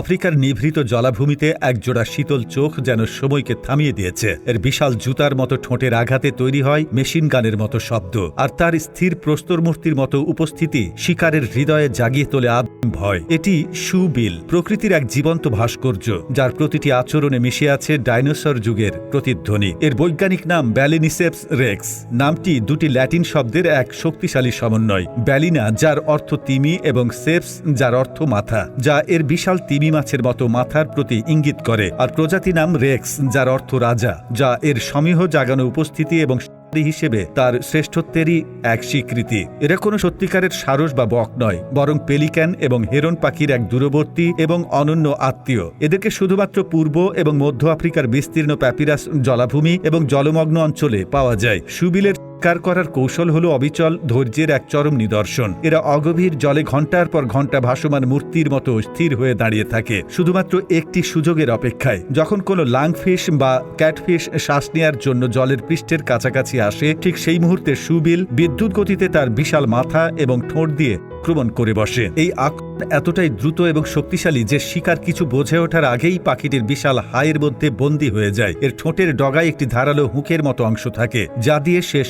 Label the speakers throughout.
Speaker 1: আফ্রিকার নিভৃত জলাভূমিতে একজোড়া শীতল চোখ যেন সময়কে থামিয়ে দিয়েছে। এর বিশাল জুতার মতো ঠোঁটের আঘাতে তৈরি হয় মেশিন গানের মতো শব্দ। আর তার স্থির প্রস্তর মূর্তির মতো উপস্থিতি শিকারের হৃদয়ে জাগিয়ে তোলে আদিম ভয়। এটি সুবিল, প্রকৃতির এক জীবন্ত ভাস্কর্য, যার প্রতিটি আচরণে মিশে আছে ডাইনোসর যুগের প্রতিধ্বনি। এর বৈজ্ঞানিক নাম ব্যালিনিসেপস রেক্স। নামটি দুটি ল্যাটিন শব্দের এক শক্তিশালী সমন্বয়। ব্যালিনা, যার অর্থ তিমি, এবং সেপস, যার অর্থ মাথা, যা এর বিশাল তিমি মাছের মতো মাথার প্রতি ইঙ্গিত করে, আর প্রজাতি নাম রেক্স, যার অর্থ রাজা, যা এর সমীহ জাগানো উপস্থিতি এবং হিসেবে তার শ্রেষ্ঠত্বেরই এক স্বীকৃতি। এরা কোনো সত্যিকারের সারস বা বক নয়, বরং পেলিক্যান এবং হেরন পাখির এক দূরবর্তী এবং অনন্য আত্মীয়। এদেরকে শুধুমাত্র পূর্ব এবং মধ্য আফ্রিকার বিস্তীর্ণ প্যাপিরাস জলাভূমি এবং জলমগ্ন অঞ্চলে পাওয়া যায়। সুবিলের শিকার করার কৌশল হল অবিচল, ধৈর্যের এক চরম নিদর্শন। এরা অগভীর জলে ঘণ্টার পর ঘণ্টা ভাসমান মূর্তির মতো স্থির হয়ে দাঁড়িয়ে থাকে, শুধুমাত্র একটি সুযোগের অপেক্ষায়। যখন কোনো লাংফিশ বা ক্যাটফিশ শ্বাস নেওয়ার জন্য জলের পৃষ্ঠের কাছাকাছি আসে, ঠিক সেই মুহূর্তে সুবিল বিদ্যুৎ গতিতে তার বিশাল মাথা এবং ঠোঁট দিয়ে আক্রমণ করে বসে। এই আক্রমণ এতটাই দ্রুত এবং শক্তিশালী যে শিকার কিছু বোঝে ওঠার আগেই পাখিটির বিশাল হায়ের মধ্যে বন্দী হয়ে যায়। এর ঠোঁটের ডগায় একটি ধারালো হুঁকের মতো অংশ থাকে, যা দিয়ে সে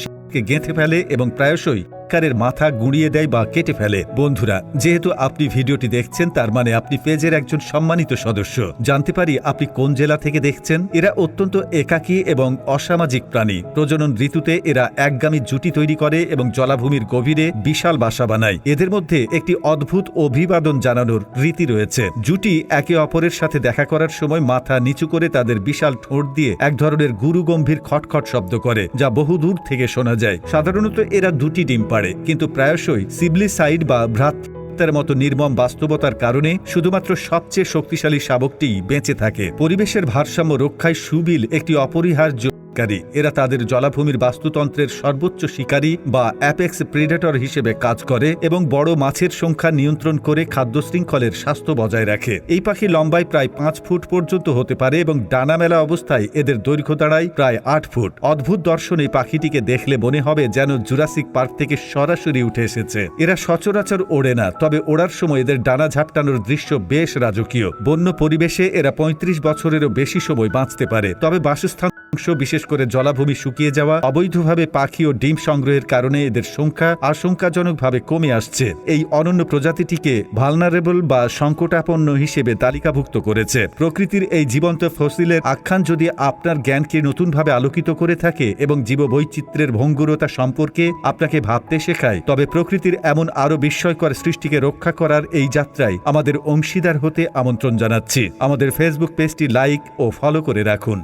Speaker 1: গেঁথে ফেলে এবং প্রায়শই শিকারের মাথা গুঁড়িয়ে দেয় বা কেটে ফেলে। বন্ধুরা, যেহেতু আপনি ভিডিওটি দেখছেন, তার মানে আপনি পেজের একজন সম্মানিত সদস্য। জানতে পারি আপনি কোন জেলা থেকে দেখছেন? এরা অত্যন্ত একাকী এবং অসামাজিক প্রাণী। প্রজনন ঋতুতে এরা একগামী জুটি তৈরি করে এবং জলাভূমির গভীরে বিশাল বাসা বানায়। এদের মধ্যে একটি অদ্ভুত অভিবাদন জানানোর রীতি রয়েছে। জুটি একে অপরের সাথে দেখা করার সময় মাথা নিচু করে তাদের বিশাল ঠোঁট দিয়ে এক ধরনের গুরু গম্ভীর খটখট শব্দ করে, যা বহু দূর থেকে শোনা যায়। সাধারণত এরা দুটি ডিম পাড়ে। কিন্তু প্রায়শই সিবলিসাইড বা ভ্রাত মতো নির্মম বাস্তবতার কারণে শুধুমাত্র সবচেয়ে শক্তিশালী শাবকটি বেঁচে থাকে। পরিবেশের ভারসাম্য রক্ষায় সুবিল একটি অপরিহার্য শিকারী এরা তাদের জলাভূমির বাস্তুতন্ত্রের সর্বোচ্চ শিকারী বা অ্যাপেক্স প্রিডেটর হিসেবে কাজ করে এবং বড় মাছের সংখ্যা নিয়ন্ত্রণ করে খাদ্য শৃঙ্খলের স্বাস্থ্য বজায় রাখে। এই পাখি লম্বায় প্রায় পাঁচ ফুট পর্যন্ত হতে পারে এবং ডানা মেলা অবস্থায় এদের দৈর্ঘ্য দাঁড়ায় প্রায় আট ফুট। অদ্ভুত দর্শন এই পাখিটিকে দেখলে মনে হবে যেন জুরাসিক পার্ক থেকে সরাসরি উঠে এসেছে। এরা সচরাচর ওড়ে না, তবে ওড়ার সময় এদের ডানা ঝাপটানোর দৃশ্য বেশ রাজকীয়। বন্য পরিবেশে এরা ৩৫ বছরেরও বেশি সময় বাঁচতে পারে, তবে বাসস্থান অংশ বিশেষ করে জলাভূমি শুকিয়ে যাওয়া, অবৈধভাবে পাখি ও ডিম সংগ্রহের কারণে এদের সংখ্যা আশঙ্কাজনকভাবে কমে আসছে। এই অনন্য প্রজাতিটিকে ভালনারেবল বা সংকটাপন্ন হিসেবে তালিকাভুক্ত করেছে। প্রকৃতির এই জীবন্ত ফসিলের আখ্যান যদি আপনার জ্ঞানকে নতুনভাবে আলোকিত করে থাকে এবং জীববৈচিত্র্যের ভঙ্গুরতা সম্পর্কে আপনাকে ভাবতে শেখায়, তবে প্রকৃতির এমন আরও বিস্ময়কর সৃষ্টিকে রক্ষা করার এই যাত্রায় আমাদের অংশীদার হতে আমন্ত্রণ জানাচ্ছি। আমাদের ফেসবুক পেজটি লাইক ও ফলো করে রাখুন।